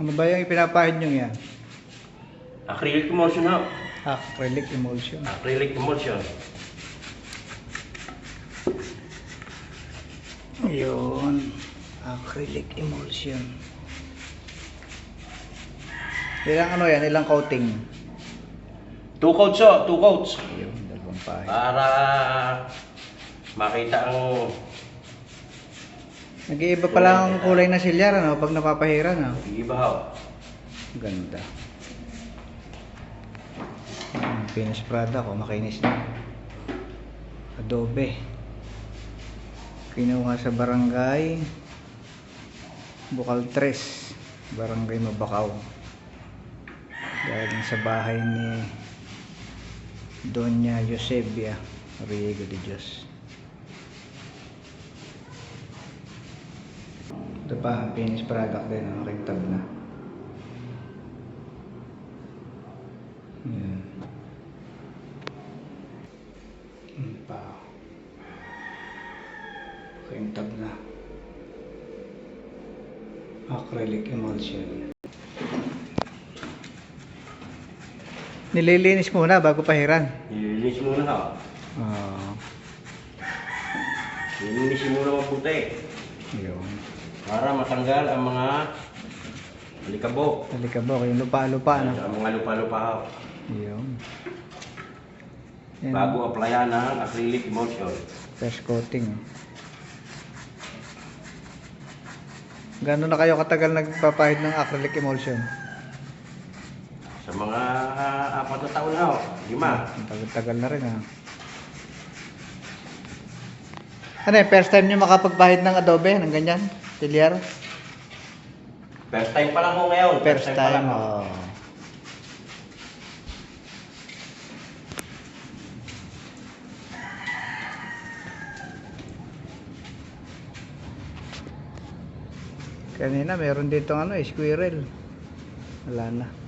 Ano ba yung ipinapahid nyo yan? Acrylic emulsion ho. Acrylic emulsion. Acrylic emulsion. Yun. Acrylic emulsion. Ilang ano yan? Ilang coating? Two coats ho, two coats. Yun, dalawang pahid. Para makita ang Nag-iiba pa lang ang kulay na silyar, ano? Pag napapahiran, ano? iba ho. Ganda. Ang finished product ko, makinis na. Adobe. Kinuha sa barangay Bukal 3, Barangay Mabakaw. Galing sa bahay ni Doña Eusebia Riego de Dios. Ito pa, finished product din, ano, kintab na. Yan. Yan pa. Kintab na. Acrylic emulsion. Nililinis muna bago pahiran. Nililinis muna ho. Oo. Nililinis muna mabuti. yun. Para matanggal ang mga alikabok. Talikabok, yung lupa-lupa, no? Ang mga lupa-lupa. Yun. Yan, Bago applyan ng acrylic emulsion. First coating. Gano'n na kayo katagal nagpapahid ng acrylic emulsion? Sa mga uh, apat na taon na ho. Lima. Ang tagal-tagal na rin, ha? Ano eh, first time nyo makapagpahid ng Adobe, ng ganyan? Tilyar? First time pa lang ho ngayon. First pa time, ho. oh. Kanina meron dito ano, eh, squirrel. Wala na.